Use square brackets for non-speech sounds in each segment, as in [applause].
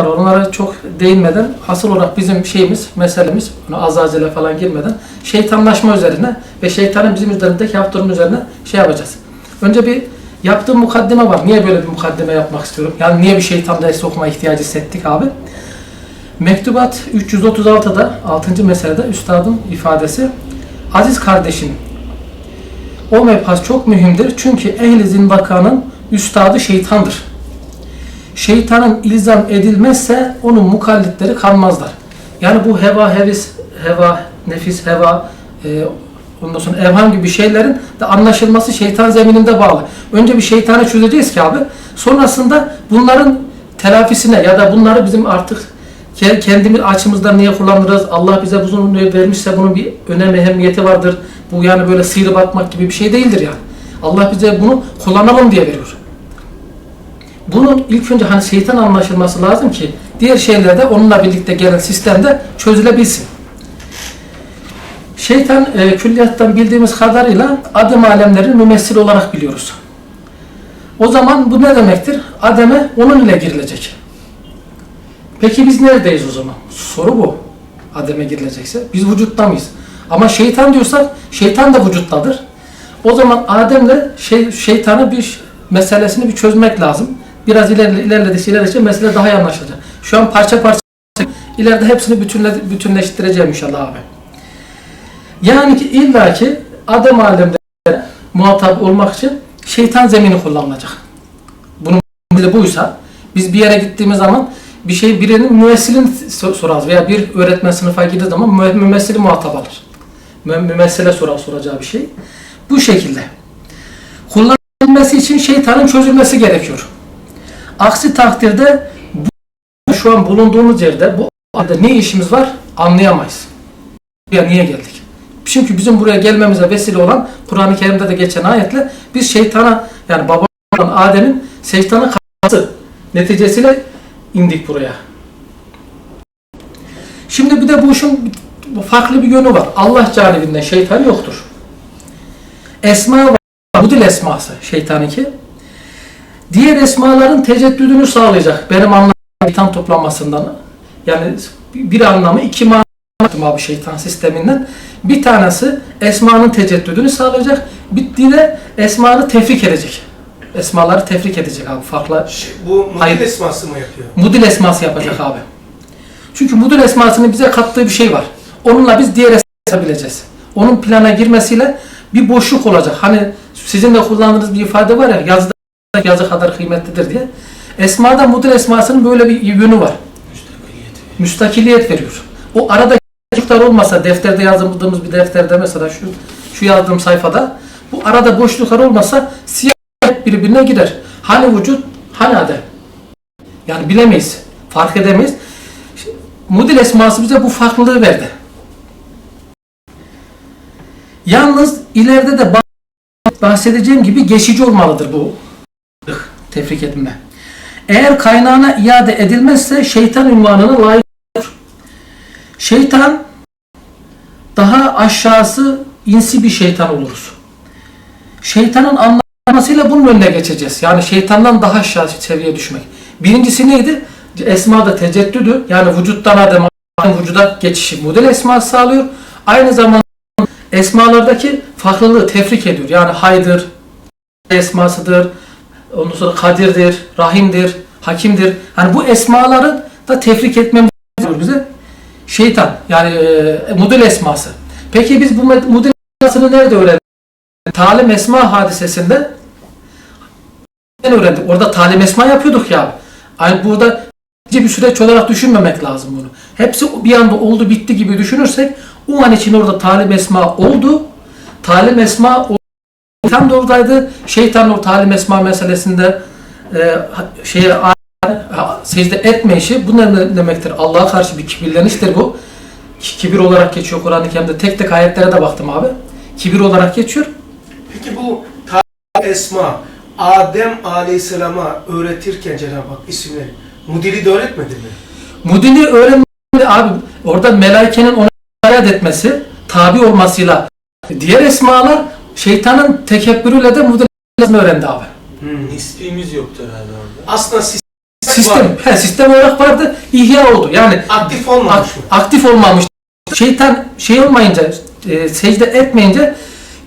var. Onlara çok değinmeden asıl olarak bizim şeyimiz, meselemiz, bunu azazile falan girmeden şeytanlaşma üzerine ve şeytanın bizim üzerindeki yaptırım üzerine şey yapacağız. Önce bir yaptığım mukaddime var. Niye böyle bir mukaddime yapmak istiyorum? Yani niye bir şeytan dersi okuma ihtiyacı hissettik abi? Mektubat 336'da 6. meselede üstadın ifadesi Aziz kardeşim o mebhas çok mühimdir çünkü ehli zindakanın üstadı şeytandır. Şeytanın ilzam edilmezse onun mukallitleri kalmazlar. Yani bu heva, hevis, heva, nefis, heva, e, ondan sonra evham gibi şeylerin de anlaşılması şeytan zemininde bağlı. Önce bir şeytanı çözeceğiz ki abi. Sonrasında bunların telafisine ya da bunları bizim artık ke- kendimiz açımızdan niye kullanırız? Allah bize bunu vermişse bunun bir önem ehemmiyeti vardır. Bu yani böyle sıyrı batmak gibi bir şey değildir yani. Allah bize bunu kullanalım diye veriyor. Bunun ilk önce hani şeytan anlaşılması lazım ki diğer şeyler de onunla birlikte gelen sistemde çözülebilsin. Şeytan e, külliyattan bildiğimiz kadarıyla adım alemlerin mümessil olarak biliyoruz. O zaman bu ne demektir? Adem'e onun ile girilecek. Peki biz neredeyiz o zaman? Soru bu. Adem'e girilecekse. Biz vücutta mıyız? Ama şeytan diyorsak şeytan da vücuttadır. O zaman Adem'le şey, şeytanı bir meselesini bir çözmek lazım. Biraz ilerle, ilerledikçe ilerledikçe mesele daha iyi anlaşılacak. Şu an parça parça ileride hepsini bütünle, bütünleştireceğim inşallah abi. Yani ki illaki Adem alemde muhatap olmak için şeytan zemini kullanılacak. Bunun de buysa biz bir yere gittiğimiz zaman bir şey birinin müessilini so- sorarız veya bir öğretmen sınıfa girdiği zaman mü- mümessili muhatap alır. Mü- Mümessile sorar soracağı bir şey. Bu şekilde. Kullanılması için şeytanın çözülmesi gerekiyor. Aksi takdirde bu, şu an bulunduğumuz yerde bu halde ne işimiz var anlayamayız. Ya niye geldik? Çünkü bizim buraya gelmemize vesile olan Kur'an-ı Kerim'de de geçen ayetle biz şeytana yani baba Adem'in şeytana karşı neticesiyle indik buraya. Şimdi bir de bu işin farklı bir yönü var. Allah canibinden şeytan yoktur. Esma var. Bu dil esması şeytan ki. Diğer esmaların teceddüdünü sağlayacak. Benim anladığım şeytan toplanmasından. Yani bir anlamı iki mana abi şeytan sisteminden. Bir tanesi esmanın teceddüdünü sağlayacak. Bir de esmanı tefrik edecek. Esmaları tefrik edecek abi farklı. Ş- Bu model Hayır. esması mı yapıyor? Mudil esması yapacak abi. Çünkü mudil esmasının bize kattığı bir şey var. Onunla biz diğer esması bileceğiz. Onun plana girmesiyle bir boşluk olacak. Hani sizin de kullandığınız bir ifade var ya yazıda yazı kadar kıymetlidir diye. Esmada mudil esmasının böyle bir yönü var. Müstakiliyet veriyor. O arada boşluklar olmasa defterde yazdığımız bir defterde mesela şu şu yazdığım sayfada bu arada boşluklar olmasa siyah birbirine girer. Hani vücut, hani adem. Yani bilemeyiz. Fark edemeyiz. Mudil esması bize bu farklılığı verdi. Yalnız ileride de bahsedeceğim gibi geçici olmalıdır bu tefrik edilme. Eğer kaynağına iade edilmezse şeytan ünvanına layık olur. Şeytan daha aşağısı insi bir şeytan oluruz. Şeytanın anlamasıyla bunun önüne geçeceğiz. Yani şeytandan daha aşağı seviyeye düşmek. Birincisi neydi? Esmada teceddüdü. Yani vücuttan adem vücuda geçişi model esması sağlıyor. Aynı zamanda esmalardaki farklılığı tefrik ediyor. Yani haydır, esmasıdır, ondan sonra kadirdir, rahimdir, hakimdir. Hani bu esmaları da tefrik etmemiz gerekiyor bize. Şeytan yani e, model esması. Peki biz bu model esmasını nerede öğrendik? Talim esma hadisesinde öğrendik? Orada talim esma yapıyorduk ya. Aynı burada bir süreç olarak düşünmemek lazım bunu. Hepsi bir anda oldu bitti gibi düşünürsek o an için orada talim esma oldu. Talim esma o- Şeytan da oradaydı. Şeytan o talim esma meselesinde e, şeye secde etme işi bu ne demektir? Allah'a karşı bir kibirleniştir bu. Ki- Kibir olarak geçiyor Kur'an-ı Kerim'de. Tek tek ayetlere de baktım abi. Kibir olarak geçiyor. Peki bu ta- esma Adem Aleyhisselam'a öğretirken Cenab-ı Hak isimleri Mudili de öğretmedi mi? Mudini öğrenmedi abi. Orada melaikenin ona ayat etmesi, tabi olmasıyla diğer esmalar şeytanın tekebbürüyle de mudini öğrendi abi. Hmm. Nisbimiz yoktu herhalde orada. Aslında siz sistem, var. he, sistem olarak vardı, ihya oldu. Yani Aktif olmamış mı? aktif olmamış. Şeytan şey olmayınca, e, secde etmeyince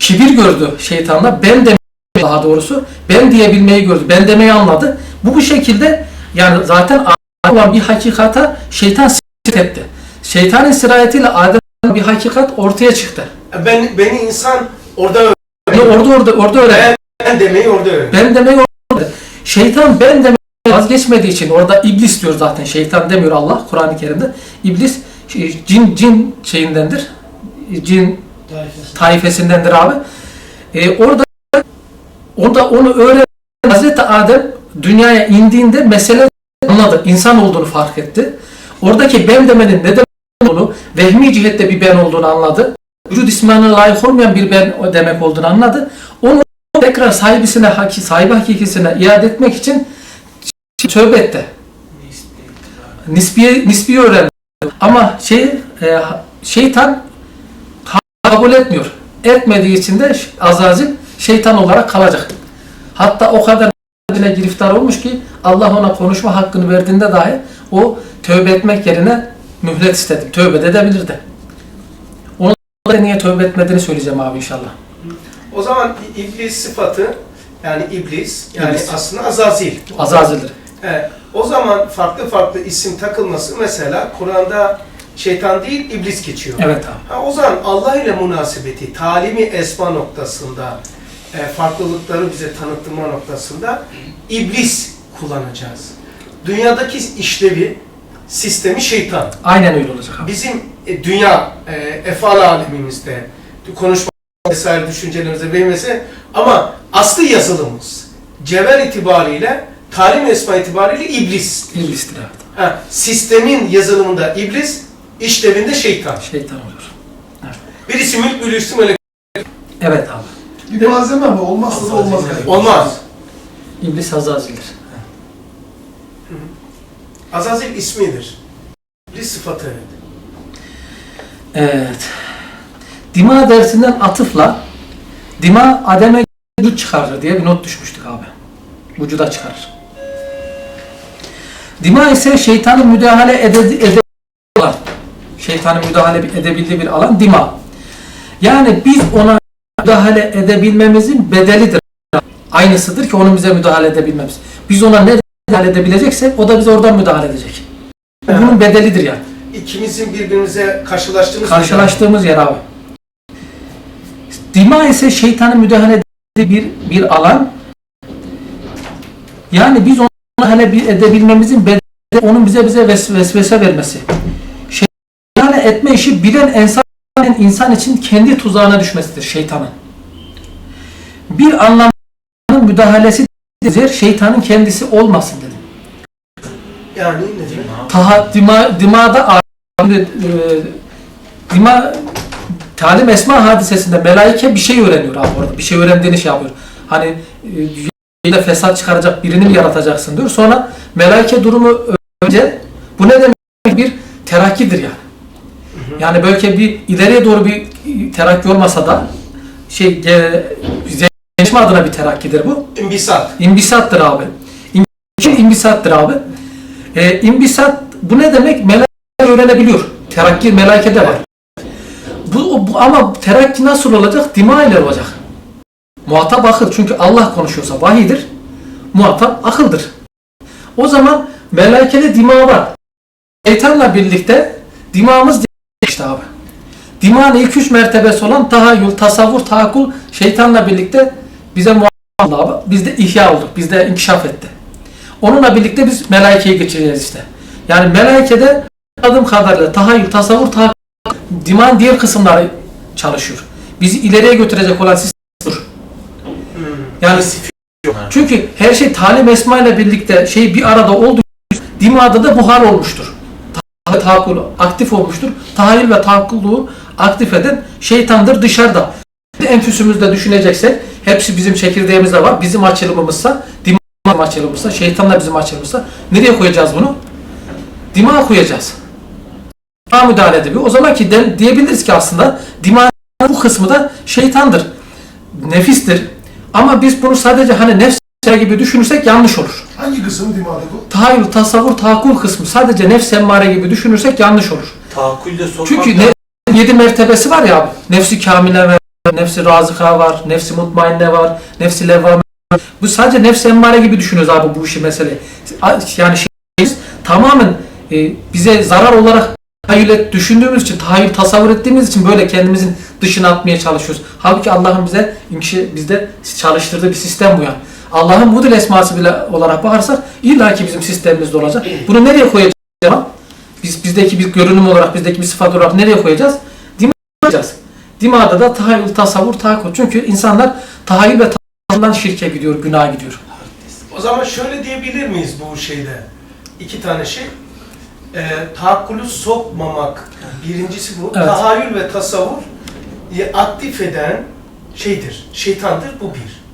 kibir gördü şeytanla. Ben de daha doğrusu ben diyebilmeyi gördü. Ben demeyi anladı. Bu bu şekilde yani zaten olan bir hakikata şeytan sirayet etti. Şeytanın sirayetiyle Adem bir hakikat ortaya çıktı. Ben beni insan orada öğrendi. Yani orada orada orada öyle. Ben, ben demeyi orada öğrendi. Ben demeyi orada. Şeytan ben demeyi vazgeçmediği için orada iblis diyor zaten. Şeytan demiyor Allah Kur'an-ı Kerim'de. İblis şey, cin cin şeyindendir. Cin taifesindendir abi. Ee, orada orada onu öğren Hazreti Adem dünyaya indiğinde mesele anladı. İnsan olduğunu fark etti. Oradaki ben demenin ne demek olduğunu, vehmi cihette bir ben olduğunu anladı. Vücut ismine layık olmayan bir ben demek olduğunu anladı. Onu tekrar sahibisine, haki, sahibi hakikisine iade etmek için tövbe etti. Nisbi, nisbi öğrendi. Ama şey, e, şeytan kabul etmiyor. Etmediği için de Azazil şeytan olarak kalacak. Hatta o kadar dine giriftar olmuş ki Allah ona konuşma hakkını verdiğinde dahi o tövbe etmek yerine mühlet istedi. Tövbe de edebilirdi. Da niye tövbe etmediğini söyleyeceğim abi inşallah. O zaman iblis sıfatı yani iblis yani İblis. aslında azazil. Azazil'dir. Evet. O zaman farklı farklı isim takılması mesela Kur'an'da şeytan değil iblis geçiyor. Evet abi. Ha, o zaman Allah ile münasebeti, talimi esma noktasında, e, farklılıkları bize tanıtma noktasında iblis kullanacağız. Dünyadaki işlevi, sistemi şeytan. Aynen öyle olacak abi. Bizim e, dünya, e, efal alemimizde, konuşma vesaire düşüncelerimize verilmesi ama aslı yazılımız, cevher itibariyle, talim esma itibariyle iblis. İblistir evet. Ha, sistemin yazılımında iblis, işlevinde şeytan. Şeytan oluyor. Birisi mülk, birisi melek. Evet abi. Bir malzeme ama olmazsa da olmaz. yani. Olmaz. İblis Azazil'dir. Azazil ismidir. İblis sıfatı evet. Dima dersinden atıfla Dima Adem'e vücut çıkarır diye bir not düşmüştük abi. Vücuda çıkarır. Dima ise şeytanın müdahale ede, ede alan. Şeytanın müdahale edebildiği bir alan dima. Yani biz ona müdahale edebilmemizin bedelidir. Aynısıdır ki onun bize müdahale edebilmemiz. Biz ona ne müdahale edebileceksek o da bize oradan müdahale edecek. Bu Bunun bedelidir yani. İkimizin birbirimize karşılaştığımız Karşılaştığımız yer abi. Dima ise şeytanın müdahale ettiği bir, bir alan. Yani biz onu müdahale edebilmemizin bedeli onun bize bize ves- vesvese vermesi. Şey, müdahale etme işi bilen insan, insan için kendi tuzağına düşmesidir şeytanın. Bir anlamda müdahalesi yer şeytanın kendisi olmasın dedim. Yani ne demek? Taha, dima, dimada dima talim esma hadisesinde melaike bir şey öğreniyor abi orada. Bir şey öğrendiğini şey yapıyor. Hani e, fesat çıkaracak birini mi yaratacaksın diyor. Sonra melaike durumu önce bu ne demek? Bir terakkidir yani. Yani belki bir ileriye doğru bir terakki olmasa da şey e, zenginleşme adına bir terakkidir bu. İmbisat. İmbisattır abi. İm- imbisattır abi. Ee, imbisat bu ne demek? Melaike öğrenebiliyor. Terakki melaikede var. Bu, bu ama terakki nasıl olacak? Dima ile olacak. Muhatap akıl. Çünkü Allah konuşuyorsa vahidir. Muhatap akıldır. O zaman melaikede dima var. Şeytanla birlikte dimağımız işte abi. Dimağın ilk üç mertebesi olan tahayyül, tasavvur, tahakkul şeytanla birlikte bize oldu abi. Biz de ihya olduk. Biz de inkişaf etti. Onunla birlikte biz melaikeyi geçireceğiz işte. Yani melaikede adım kadarıyla tahayyül, tasavvur, tahakkul, dimağın diğer kısımları çalışıyor. Bizi ileriye götürecek olan sistem budur. Yani çünkü her şey talim esma ile birlikte şey bir arada olduğu için dimağda da buhar olmuştur. Ta- Tahakkul aktif olmuştur. Tahayyül ve tahakkulluğu aktif eden şeytandır dışarıda. Enfüsümüzde düşüneceksek hepsi bizim çekirdeğimizde var. Bizim açılımımızsa, dimağ açılımımızsa, şeytanla bizim açılımımızsa nereye koyacağız bunu? Dimağa koyacağız. Dimağa müdahale edebiliyor. O zaman ki de, diyebiliriz ki aslında dimağın bu kısmı da şeytandır. Nefistir. Ama biz bunu sadece hani nefs gibi düşünürsek yanlış olur. Hangi kısım dimağda bu? Tahayyül, tasavvur, tahakkul kısmı sadece nefs emmare gibi düşünürsek yanlış olur. Tahakkülde sokmak Çünkü ne, yedi mertebesi var ya. Nefsi kamile var, nefsi razıka var, nefsi mutmainne var, nefsi levvame var. Bu sadece nefsi emmare gibi düşünüyoruz abi bu işi mesele. Yani şey, tamamen e, bize zarar olarak tahayyül düşündüğümüz için, tahayyül tasavvur ettiğimiz için böyle kendimizin dışına atmaya çalışıyoruz. Halbuki Allah'ın bize imşi, bizde çalıştırdığı bir sistem bu yani. Allah'ın mudil esması bile olarak bakarsak illa ki bizim sistemimizde olacak. Bunu nereye koyacağız? Biz bizdeki bir görünüm olarak, bizdeki bir sıfat olarak nereye koyacağız? Dimağ'a koyacağız. Dimağda da tahayyül, tasavvur, tahakkul. Çünkü insanlar tahayyül ve tasavvurdan şirke gidiyor, günaha gidiyor. O zaman şöyle diyebilir miyiz bu şeyde? İki tane şey. Ee, tahakkülü sokmamak. Birincisi bu. Evet. Tahayyül ve tasavvur e, aktif eden şeydir. Şeytandır. Bu bir.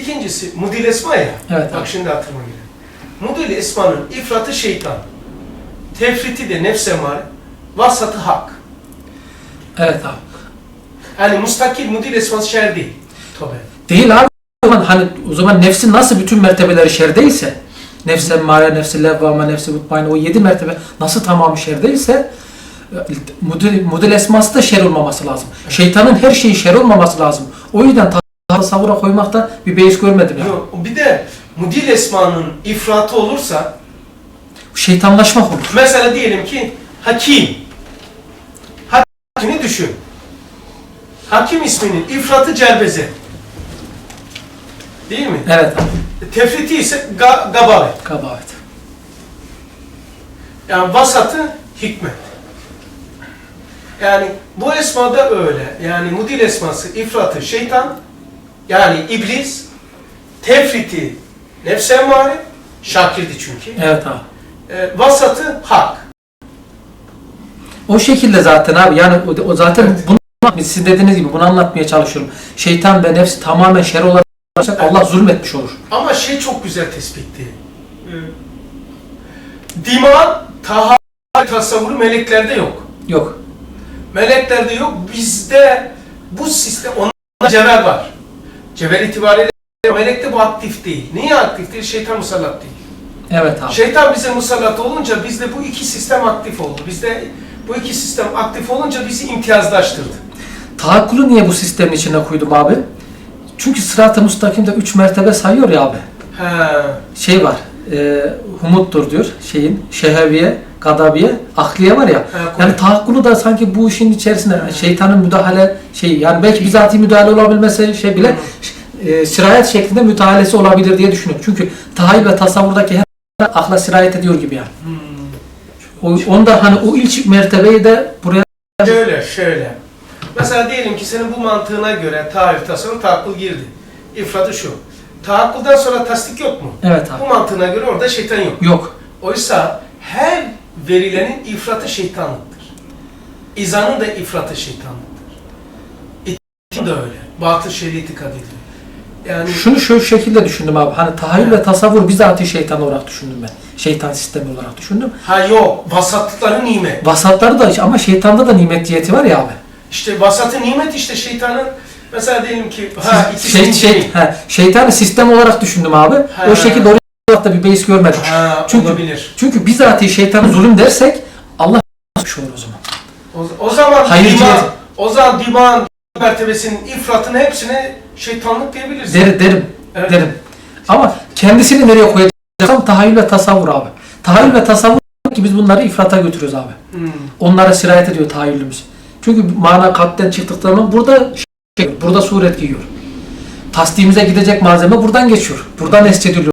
İkincisi mudil esma ya. Evet, Bak evet. şimdi aklıma geliyor. Mudil esmanın ifratı şeytan. Tefriti de nefs emare. Vasatı hak. Evet abi. Yani mustakil mudil esması şer değil. Tabii. Değil abi. O zaman hani o zaman nefsin nasıl bütün mertebeleri şerdeyse, nefsi emmare, nefsi levvame, nefsi mutmain o yedi mertebe nasıl tamamı şerdeyse e, mudil, mudil esması da şer olmaması lazım. Şeytanın her şeyi şer olmaması lazım. O yüzden ta- tasavvura koymakta bir beis görmedim yani. Yok, bir de mudil esmanın ifratı olursa Şeytanlaşmak olur. Mesela diyelim ki hakim. Hakim'i düşün. Hakim isminin ifratı cerbeze. Değil mi? Evet abi. Tefriti ise ga gabavet. Kabahat. Yani vasatı hikmet. Yani bu esmada öyle. Yani mudil esması ifratı şeytan. Yani iblis. Tefriti nefs emmare. Şakirdi çünkü. Evet abi. E, vasatı hak. O şekilde zaten abi yani o, o zaten Evet. bunu sizin dediğiniz gibi bunu anlatmaya çalışıyorum. Şeytan ve nefs tamamen şer olarak Allah zulmetmiş olur. Ama şey çok güzel tespitti. Dima, taha, tasavvuru meleklerde yok. Yok. Meleklerde yok. Bizde bu sistem, onlarda cevher var. Cevher itibariyle melekte bu aktif değil. Niye aktif değil? Şeytan musallat değil. Evet abi. Şeytan bize musallat olunca bizde bu iki sistem aktif oldu. Bizde bu iki sistem aktif olunca bizi imtiyazlaştırdı. Tahakkülü niye bu sistemin içine koydum abi? Çünkü sırat-ı müstakimde üç mertebe sayıyor ya abi. He. Şey var, e, humuttur diyor şeyin, şeheviye, gadabiye, akliye var ya. koy. Yani tahakkülü da sanki bu işin içerisine şeytanın müdahale şey yani belki bizatihi müdahale olabilmese şey bile e, sirayet şeklinde müdahalesi olabilir diye düşünüyorum. Çünkü tahayyül ve tasavvurdaki her akla sirayet ediyor gibi yani. Hmm. O, onda hani o ilk mertebeyi de buraya Şöyle, şöyle. Mesela diyelim ki senin bu mantığına göre tarih, tasavvur, tahakkul girdi. İfradı şu. Tahakkuldan sonra tasdik yok mu? evet Bu abi. mantığına göre orada şeytan yok. Yok. Oysa her verilenin ifratı şeytanlıktır. İzanın da ifratı şeytanlıktır. İtikat da öyle. Batıl şer'i itikad ediyor. Yani Şunu şu şekilde düşündüm abi. Hani tahayyül ve tasavvur bizatihi şeytan olarak düşündüm ben. Şeytan sistemi olarak düşündüm. ha yok, vasatlıkları nimet. Vasatları da ama şeytanda da nimet diyeti var ya abi. İşte vasatı nimet işte şeytanın mesela diyelim ki ha ikisi şey, şey, he, şeytanı sistem olarak düşündüm abi. Ha. O şekilde oraya da bir beis görmedim. ha, Çünkü- olabilir. Çünkü bizatihi şeytanı zulüm dersek Allah [laughs] yapmış olur o zaman. O, o zaman Hayır diyeti. o zaman diman mertebesinin ifratını hepsine şeytanlık diyebiliriz. Der, derim, Evet. derim. Ama kendisini nereye koyacaksam tahayyül ve tasavvur abi. Tahayyül ve tasavvur ki biz bunları ifrata götürüyoruz abi. Hmm. Onlara sirayet ediyor tahayyülümüz. Çünkü mana kalpten çıktıktan sonra burada şey, burada suret giyiyor. Tasdiğimize gidecek malzeme buradan geçiyor. Buradan escediliyor.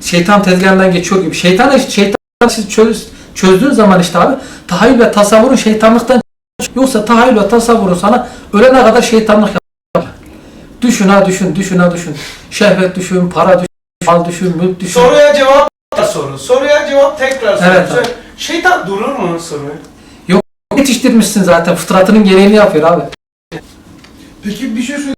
Şeytan tezgahından geçiyor gibi. Şeytan şeytan siz çöz, çözdüğün zaman işte abi tahayyül ve tasavvurun şeytanlıktan yoksa tahayyül ve tasavvurun sana ölene kadar şeytanlık yapar. Düşün ha düşün, düşün ha düşün. Şehvet düşün, para düşün, mal düşün, mülk düşün. Soruya cevap soru. Soruya cevap tekrar soru. Evet abi. Şeytan durur mu soru? Yetiştirmişsin zaten fıtratının gereğini yapıyor abi. Peki bir şey söyle.